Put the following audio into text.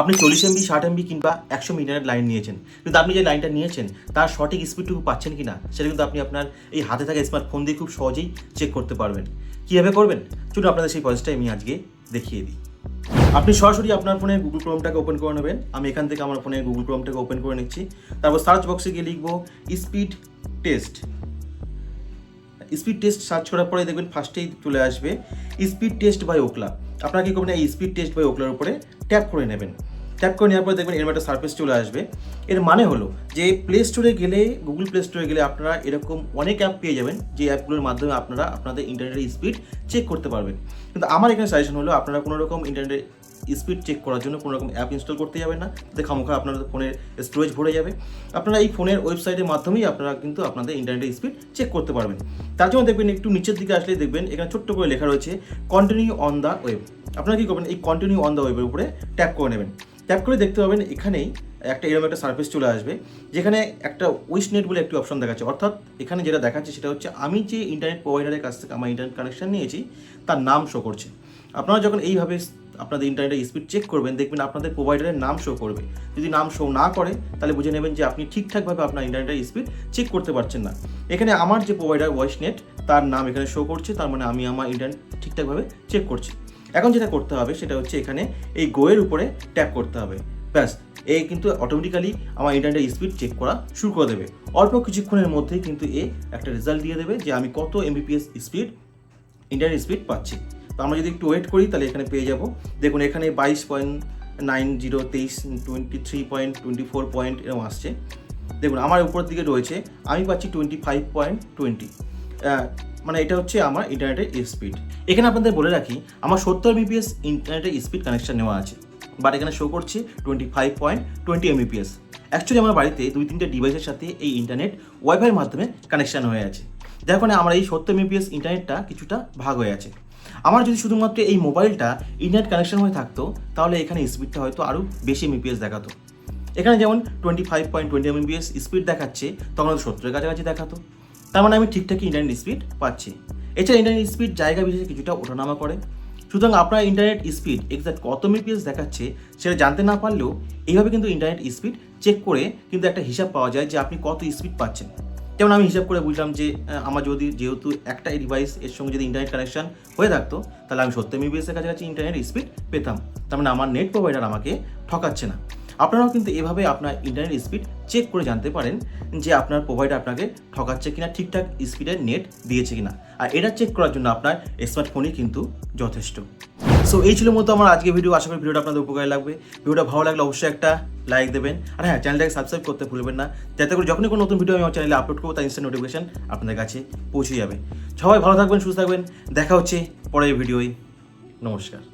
আপনি চল্লিশ এমবি ষাট এমবি কিংবা একশো মিটারের লাইন নিয়েছেন। কিন্তু আপনি যে লাইনটা নিয়েছেন, তার সঠিক স্পিডটুকু পাচ্ছেন কি না সেটা কিন্তু আপনি আপনার এই হাতে থাকা স্মার্টফোন দিয়ে খুব সহজেই চেক করতে পারবেন। কীভাবে করবেন? চলুন আপনাদের সেই প্রসেসটাই আমি আজকে দেখিয়ে দিই। আপনি সরাসরি আপনার ফোনে গুগল ক্রোমটাকে ওপেন করে নেবেন। আমি এখান থেকে আমার ফোনে গুগল ক্রোমটাকে ওপেন করে নিচ্ছি। তারপর সার্চ বক্সে গিয়ে লিখব speed test speed test search করার পরে দেখবেন ফার্স্টেই চলে আসবে স্পিড টেস্ট বাই ওকলা আপনারা কি করবেন, এই স্পিড টেস্ট বাই ওকলার উপরে ট্যাপ করে নেবেন। ট্যাপ করে নেওয়ার পরে দেখবেন এরকম একটা সার্ভিস চলে আসবে। এর মানে হলো যে প্লে স্টোরে গেলে গুগল প্লে স্টোরে গেলে আপনারা এরকম অনেক অ্যাপ পেয়ে যাবেন, যে অ্যাপগুলোর মাধ্যমে আপনারা আপনাদের ইন্টারনেটের স্পিড চেক করতে পারবেন। কিন্তু আমার এখানে সাজেশন হলো, আপনারা কোনো রকম ইন্টারনেটের স্পিড চেক করার জন্য কোনো রকম অ্যাপ ইনস্টল করতে যাবেন না। তাতে খামোখা আপনাদের ফোনের স্টোরেজ ভরে যাবে। আপনারা এই ফোনের ওয়েবসাইটের মাধ্যমেই আপনারা কিন্তু আপনাদের ইন্টারনেটের স্পিড চেক করতে পারবেন। তার জন্য দেখবেন একটু নিচের দিকে আসলে দেখবেন এখানে ছোট্ট করে লেখা রয়েছে কন্টিনিউ অন দ্য ওয়েব আপনারা কী করবেন, এই কন্টিনিউ অন দ্য ওয়েবের উপরে ট্যাপ করে নেবেন। ট্যাপ করে দেখতে পাবেন, এখানেই একটা এরকম একটা সার্ভিস চলে আসবে, যেখানে একটা উইশ নেট বলে একটি অপশন দেখাচ্ছে। অর্থাৎ এখানে যেটা দেখাচ্ছে সেটা হচ্ছে, আমি যে ইন্টারনেট প্রোভাইডারের কাছ থেকে আমার ইন্টারনেট কানেকশন নিয়েছি, তার নাম শো করছে। আপনারা যখন এইভাবে আপনাদের ইন্টারনেটের স্পিড চেক করবেন, দেখবেন আপনাদের প্রোভাইডারের নাম শো করবে। যদি নাম শো না করে, তাহলে বুঝে নেবেন যে আপনি ঠিকঠাকভাবে আপনার ইন্টারনেটের স্পিড চেক করতে পারছেন না। এখানে আমার যে প্রোভাইডার ভয়েস নেট তার নাম এখানে শো করছে, তার মানে আমি আমার ইন্টারনেট ঠিকঠাকভাবে চেক করছি। এখন যেটা করতে হবে সেটা হচ্ছে এখানে এই গোয়ের উপরে ট্যাপ করতে হবে। ব্যাস, এ কিন্তু অটোমেটিক্যালি আমার ইন্টারনেটের স্পিড চেক করা শুরু করে দেবে। অল্প কিছুক্ষণের মধ্যেই কিন্তু এ একটা রেজাল্ট দিয়ে দেবে যে আমি কত এমবিপিএস স্পিড ইন্টারনেট স্পিড পাচ্ছি। তো আমরা যদি একটু ওয়েট করি, তাহলে এখানে পেয়ে যাব। দেখুন, এখানে বাইশ পয়েন্ট নাইন জিরো তেইশ, twenty three point, twenty four point এরকম আসছে। দেখুন, আমার উপরের দিকে রয়েছে, আমি পাচ্ছি টোয়েন্টি ফাইভ পয়েন্ট টোয়েন্টি মানে এটা হচ্ছে আমার ইন্টারনেটের স্পিড এখানে আপনাদের বলে রাখি, আমার সত্তর এমবিপিএস ইন্টারনেটের স্পিড কানেকশান নেওয়া আছে বাট এখানে শো করছে twenty five point twenty Mbps actually আমার বাড়িতে দুই তিনটে ডিভাইসের সাথে এই ইন্টারনেট ওয়াইফাইয়ের মাধ্যমে কানেকশান হয়ে আছে। যার কারণে আমার এই সত্তর এমবিপিএস ইন্টারনেটটা কিছুটা ভাগ হয়ে আছে। আমার যদি শুধুমাত্র এই মোবাইলটা ইন্টারনেট কানেকশন হয়ে থাকতো, তাহলে এখানে স্পিডটা হয়তো আরও বেশি এমবিপিএস দেখাতো। এখানে যেমন twenty five point twenty Mbps speed দেখাচ্ছে, তখন সত্তরের কাছাকাছি দেখাতো। তার মানে আমি ঠিকঠাকই ইন্টারনেট স্পিড পাচ্ছি। এছাড়া ইন্টারনেট স্পিড জায়গা বিশেষে কিছুটা ওঠানামা করে। সুতরাং আপনার ইন্টারনেট স্পিড এক্সাক্ট কত মিপিএস দেখাচ্ছে সেটা জানতে না পারলেও এইভাবে কিন্তু ইন্টারনেট স্পিড চেক করে কিন্তু একটা হিসাব পাওয়া যায় যে আপনি কত স্পিড পাচ্ছেন। যেমন আমি হিসাব করে বুঝলাম যে আমার যদি যেহেতু একটা ডিভাইস এর সঙ্গে যদি ইন্টারনেট কানেকশন হয়ে থাকতো, তাহলে আমি সত্তর এমবিপিএস এর কাছাকাছি ইন্টারনেট স্পিড পেতাম। তার মানে আমার নেট প্রোভাইডার আমাকে ঠকাচ্ছে না। আপনারাও কিন্তু এভাবে আপনার ইন্টারনেট স্পিড চেক করে জানতে পারেন যে আপনার প্রোভাইডার আপনাকে ঠকাচ্ছে কিনা, ঠিকঠাক স্পিডের নেট দিয়েছে কিনা। আর এটা চেক করার জন্য আপনার স্মার্টফোনই কিন্তু যথেষ্ট। সো এই ছিল মতো আমার আজকে ভিডিও আশা করি ভিডিওটা আপনাদের উপকারে লাগবে। ভিডিওটা ভালো লাগলে অবশ্যই একটা লাইক দেবেন। আর হ্যাঁ চ্যানেলটাকে সাবস্ক্রাইব করতে ভুলবেন না। যাতে করে যখনই কোনো নতুন ভিডিও আমি আমার চ্যানেলে আপলোড করব, তার ইনস্ট্যান্ট নোটিফিকেশন আপনাদের কাছে পৌঁছে যাবে। সবাই ভালো থাকবেন, সুস্থ থাকবেন। দেখা হচ্ছে পরের ভিডিওয় নমস্কার।